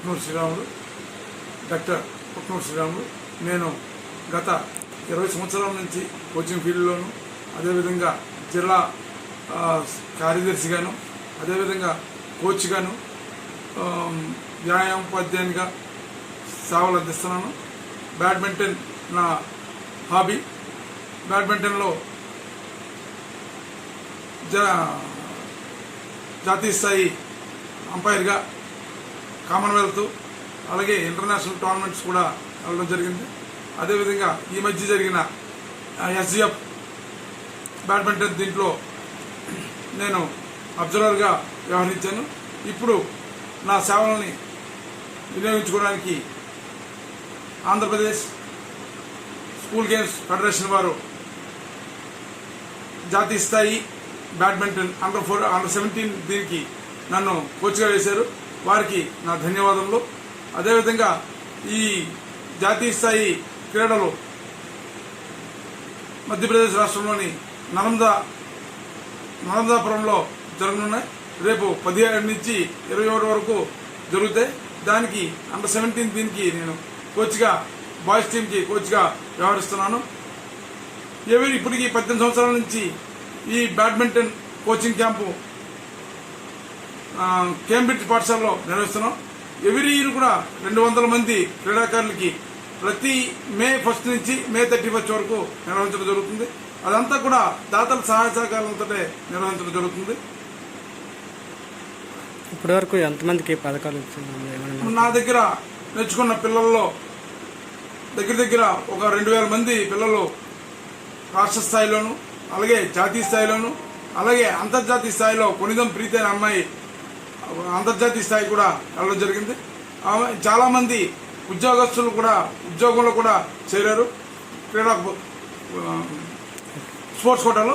Putnur Sriramulu doctor Putnuru Sriramulu. నేను గత ఇరవై సంవత్సరాల నుంచి కోచింగ్ ఫీల్డ్లోను అదేవిధంగా జిల్లా కార్యదర్శిగాను అదేవిధంగా కోచ్గాను వ్యాయామోపాధ్యాయునిగా సేవలు అందిస్తున్నాను. బ్యాడ్మింటన్ నా హాబీ. బ్యాడ్మింటన్లో జ జాతీయ స్థాయి అంపైర్గా కామన్వెల్త్ అలాగే ఇంటర్నేషనల్ టోర్నమెంట్స్ కూడా వెళ్ళడం జరిగింది. అదేవిధంగా ఈ మధ్య జరిగిన ఎస్జిఎఫ్ బ్యాడ్మింటన్ దీంట్లో నేను అబ్జర్వర్గా వ్యవహరించాను. ఇప్పుడు నా సేవలని వినియోగించుకోవడానికి ఆంధ్రప్రదేశ్ స్కూల్ గేమ్స్ ఫెడరేషన్ వారు జాతీయ స్థాయి badminton under four under seventeen దీనికి నన్ను కోచ్గా వేశారు. వారికి నా ధన్యవాదములు. అదేవిధంగా ఈ జాతీయ స్థాయి క్రీడలు మధ్యప్రదేశ్ రాష్ట్రంలోని నలంద నలందాపురంలో జరగనున్నాయి. రేపు పదిహేడు నుంచి ఇరవై ఒకటి వరకు జరుగుతాయి. దానికి అండర్ సెవెంటీన్ దీనికి నేను కోచ్గా బాయ్స్ టీంకి కోచ్గా వ్యవహరిస్తున్నాను. ఎవరి ఇప్పటికి పద్దెనిమిది సంవత్సరాల నుంచి ఈ బ్యాడ్మింటన్ కోచింగ్ క్యాంపు కేంబ్రిడ్జ్ పాఠశాలలో నిర్వహిస్తున్నాం. ఎవరి ఇయర్ కూడా రెండు వందల మంది క్రీడాకారులకి ప్రతి మే ఫస్ట్ నుంచి మే థర్టీ ఫస్ట్ వరకు నిర్వహించడం జరుగుతుంది. అదంతా కూడా దాతల సహాయ సహకారాలతో నిర్వహించడం జరుగుతుంది. ఇప్పటి వరకు ఎంతమందికి పథకాలు నా దగ్గర నేర్చుకున్న పిల్లల్లో దగ్గర దగ్గర ఒక రెండు వేల మంది పిల్లలు రాష్ట్ర స్థాయిలోను అలాగే జాతీయ స్థాయిలోను అలాగే అంతర్జాతీయ స్థాయిలో కొనిదం ప్రీతి అనే అమ్మాయి అంతర్జాతీయ స్థాయి కూడా వెళ్ళడం జరిగింది. ఆమె చాలా మంది ఉద్యోగస్తులు కూడా ఉద్యోగంలో కూడా చేరారు. క్రీడా స్పోర్ట్స్ కోటాలో.